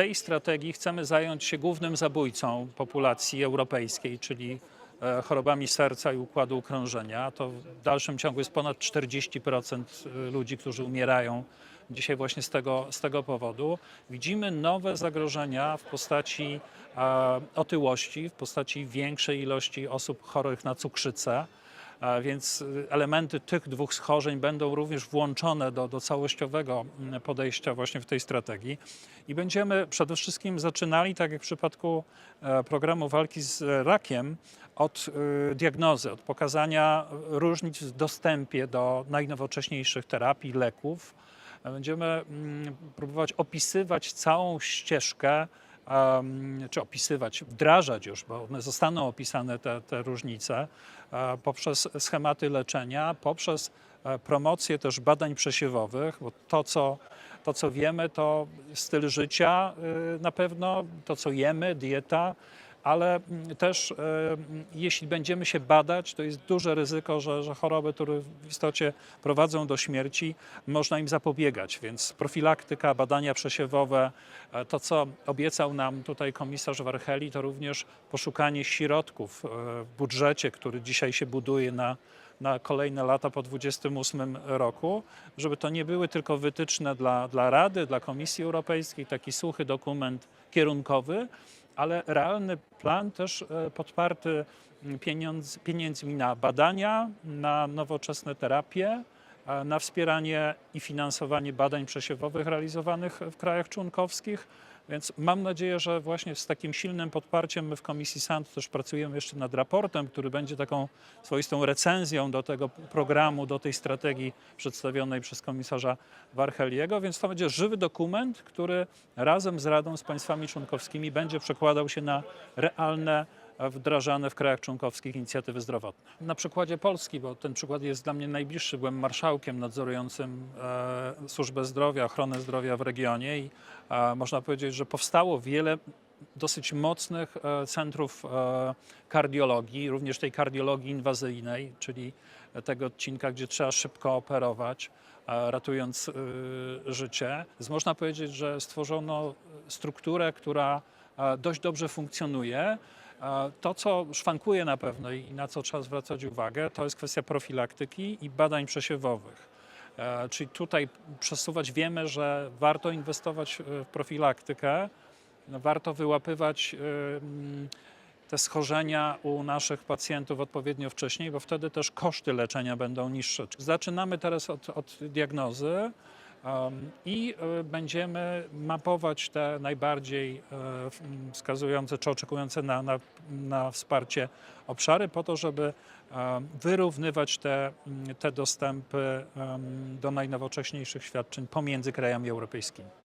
tej strategii chcemy zająć się głównym zabójcą populacji europejskiej, czyli e, chorobami serca i układu krążenia. To w dalszym ciągu jest ponad 40% ludzi, którzy umierają dzisiaj właśnie z tego, z tego powodu. Widzimy nowe zagrożenia w postaci e, otyłości, w postaci większej ilości osób chorych na cukrzycę. Więc y, elementy tych dwóch schorzeń będą również włączone do, do całościowego mm, podejścia właśnie w tej strategii. I będziemy przede wszystkim zaczynali, tak jak w przypadku e, programu walki z rakiem, od y, diagnozy, od pokazania różnic w dostępie do najnowocześniejszych terapii, leków. Będziemy mm, próbować opisywać całą ścieżkę czy opisywać, wdrażać już, bo one zostaną opisane, te, te różnice, e, poprzez schematy leczenia, poprzez e, promocję też badań przesiewowych, bo to, co, to, co wiemy, to styl życia y, na pewno, to, co jemy, dieta, ale mm, też e, mm, jeśli będziemy się badać, to jest duże ryzyko, że, że choroby, które w istocie prowadzą do śmierci, można im zapobiegać. Więc profilaktyka, badania przesiewowe, e, to co obiecał nam tutaj komisarz Warcheli, to również poszukanie środków e, w budżecie, który dzisiaj się buduje na na kolejne lata po 28 roku, żeby to nie były tylko wytyczne dla, dla Rady, dla Komisji Europejskiej, taki suchy dokument kierunkowy, ale realny plan też e, podparty pieniądz, pieniędzmi na badania, na nowoczesne terapie, na wspieranie i finansowanie badań przesiewowych realizowanych w krajach członkowskich. Więc mam nadzieję, że właśnie z takim silnym podparciem my w Komisji SANT też pracujemy jeszcze nad raportem, który będzie taką swoistą recenzją do tego programu, do tej strategii przedstawionej przez komisarza Warcheliego. Więc to będzie żywy dokument, który razem z Radą, z państwami członkowskimi będzie przekładał się na realne wdrażane w krajach członkowskich inicjatywy zdrowotne. Na przykładzie Polski, bo ten przykład jest dla mnie najbliższy, byłem marszałkiem nadzorującym e, służbę zdrowia, ochronę zdrowia w regionie i e, można powiedzieć, że powstało wiele dosyć mocnych e, centrów e, kardiologii, również tej kardiologii inwazyjnej, czyli tego odcinka, gdzie trzeba szybko operować, e, ratując e, życie. Więc można powiedzieć, że stworzono strukturę, która e, dość dobrze funkcjonuje. E, To, co szwankuje na pewno i na co trzeba zwracać uwagę, to jest kwestia profilaktyki i badań przesiewowych. E, Czyli tutaj przesuwać, wiemy, że warto inwestować w profilaktykę, warto wyłapywać e, mm, te schorzenia u naszych pacjentów odpowiednio wcześniej, bo wtedy też koszty leczenia będą niższe. Zaczynamy teraz od, od diagnozy. I e, będziemy mapować te najbardziej e, wskazujące czy oczekujące na, na, na wsparcie obszary po to, żeby wyrównywać te, te dostępy do najnowocześniejszych świadczeń pomiędzy krajami europejskimi.